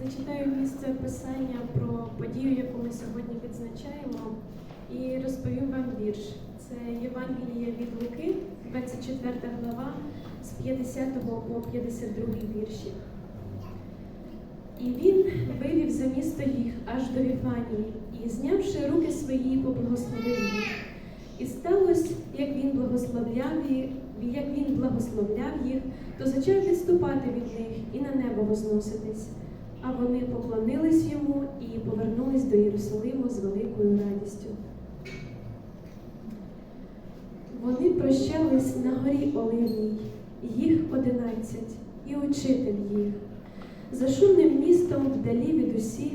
Зачитаю місце писання про подію, яку ми сьогодні відзначаємо, і розповім вам вірш. Це Євангеліє від Луки, 24 глава, з 50 по 52 вірші. І він вивів за місто їх аж до Віфанії, і, знявши руки свої, поблагословив їх. І сталося, як він благословляв їх, як він благословляв їх, то почав відступати від них і на небо возноситись. А вони поклонились йому і повернулись до Єрусалиму з великою радістю. Вони прощались на горі Оливній, їх одинадцять, і учитель їх. За шумним містом вдалі від усіх,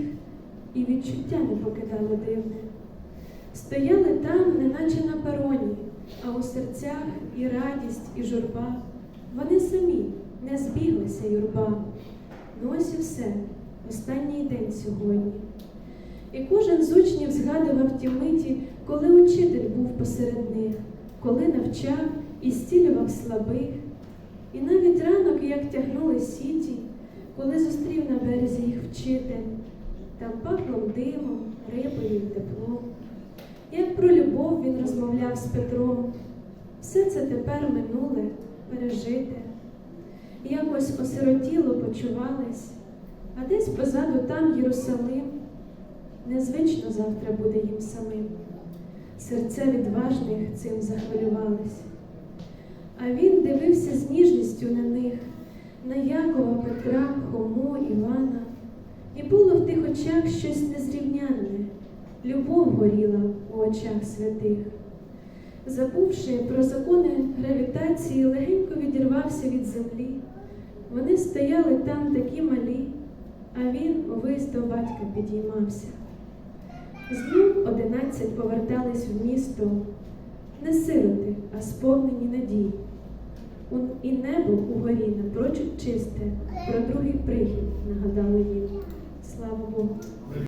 і відчуття не покидало дивне. Стояли там, неначе на пероні, а у серцях і радість, і журба. Вони самі не збіглися юрба. Ну ось і все, останній день сьогодні. І кожен з учнів згадував ті миті, коли учитель був посеред них, коли навчав і зцілював слабих. І навіть ранок, як тягнули сіті, коли зустрів на березі їх вчитель, там пахло димом, рибою теплом. Як про любов він розмовляв з Петром, все це тепер минуле, пережите. Якось осиротіло почувались, десь позаду там Єрусалим. Незвично завтра буде їм самим. Серця відважних цим захвилювались. А він дивився з ніжністю на них, на Якова, Петра, Хому, Івана, і було в тих очах щось незрівнянне, любов горіла у очах святих. Забувши про закони гравітації, легенько відірвався від землі. Вони стояли там такі малі, увесь до батька підіймався. Знов одинадцять повертались в місто, не сироти, а сповнені надій. У- І небо угорі напрочуд чисте, про другий прихід нагадали їм. Слава Богу.